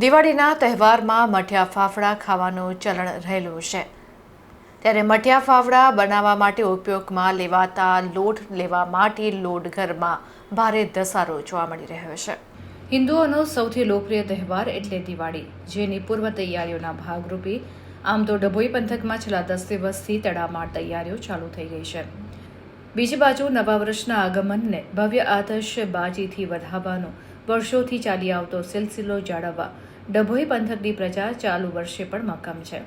દિવાળીના તહેવારમાં મઠિયા ફાફડા ખાવાનું ચલણ રહેલું છે. ત્યારે મઠિયા ફાફડા બનાવવા માટે ઉપયોગમાં લેવાતા લોટ, લેવા માટે લોટ ઘરમાં ભારે ધસારો જોવા મળી રહ્યો છે. હિન્દુઓનો સૌથી લોકપ્રિય તહેવાર એટલે દિવાળી, જેની પૂર્વ તૈયારીઓના ભાગરૂપે આમ તો ડભોઈ પંથકમાં છેલ્લા દસ દિવસથી તડામાર તૈયારીઓ ચાલુ થઈ ગઈ છે. બીજી બાજુ નવા વર્ષના આગમનને ભવ્ય આતશબાજીથી વધાવવાનો વર્ષોથી ચાલી આવતો સિલસિલો જાળવવા ડભોઈ પંથકની પ્રજા ચાલુ વર્ષે પણ મક્કમ છે.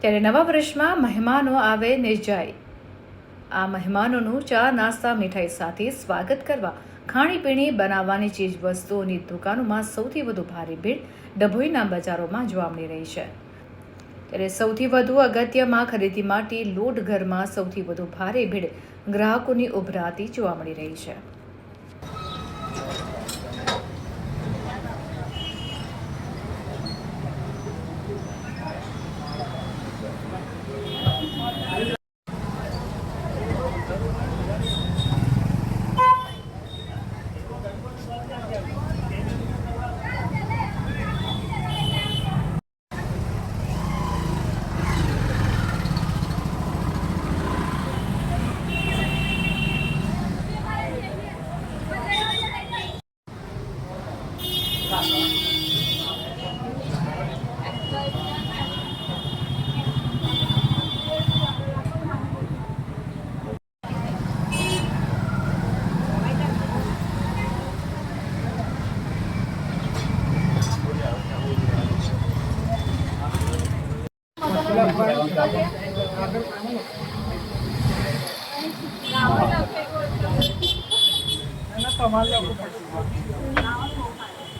ત્યારે નવા વર્ષમાં મહેમાનો આવે ને જાય. આ મહેમાનોનું ચા, નાસ્તા, મીઠાઈ સાથે સ્વાગત કરવા, ખાણીપીણી બનાવવાની ચીજ વસ્તુઓની દુકાનોમાં સૌથી વધુ ભારે ભીડ ડભોઈના બજારોમાં જોવા મળી રહી છે. ત્યારે સૌથી વધુ અગત્યમાં ખરીદી માટે લોટ ઘરમાં સૌથી વધુ ભારે ભીડ ગ્રાહકોની ઉભરાતી જોવા મળી રહી છે. તમારે